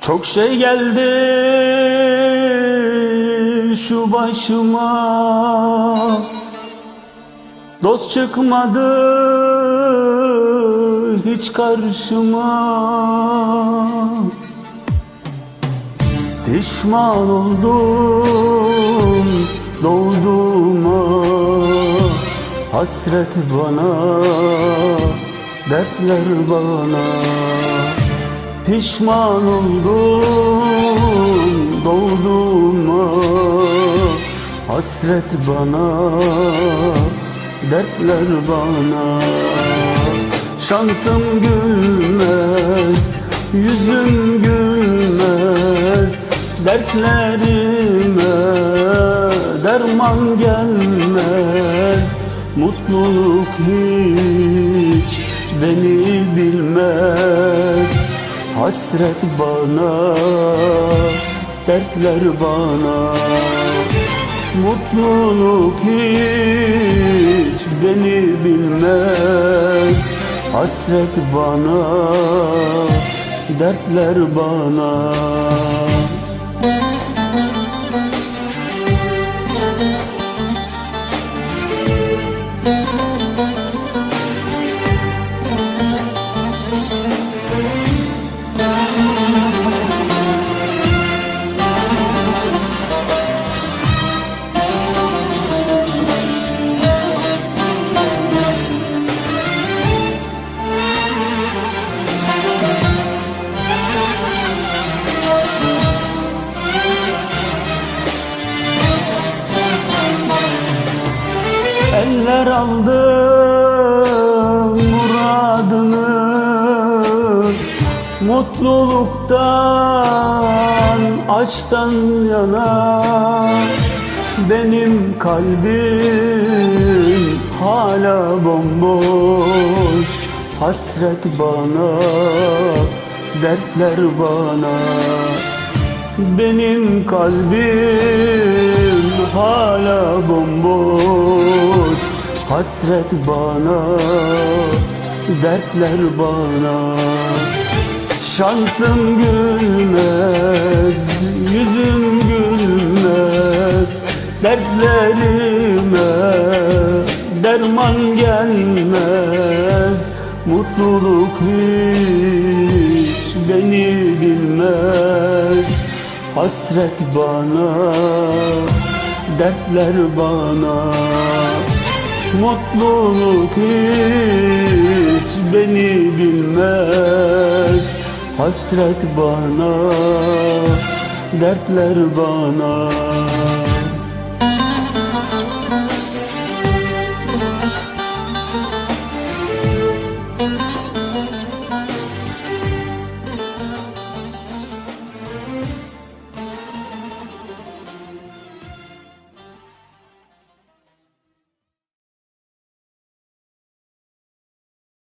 Çok şey geldi şu başıma. Dost çıkmadı hiç karşıma. Pişman oldum doğduğuma Hasret bana, dertler bana. Pişman oldum doğduğuma. Hasret bana, dertler bana. Şansım gülmez, yüzüm gülmez Dertlerime derman gelmez Mutluluk hiç beni bilmez. Hasret bana, dertler bana. Mutluluk hiç beni bilmez. Hasret bana, dertler bana Eller aldı muradını. Mutluluktan, açtan yana Benim kalbim hala bomboş. Hasret bana, dertler bana. Benim kalbim hala bomboş Hasret bana, dertler bana. Şansım gülmez, yüzüm gülmez Dertlerime derman gelmez. Mutluluk hiç beni bilmez. Hasret bana, dertler bana Mutluluk hiç beni bilmez. Hasret bana, dertler bana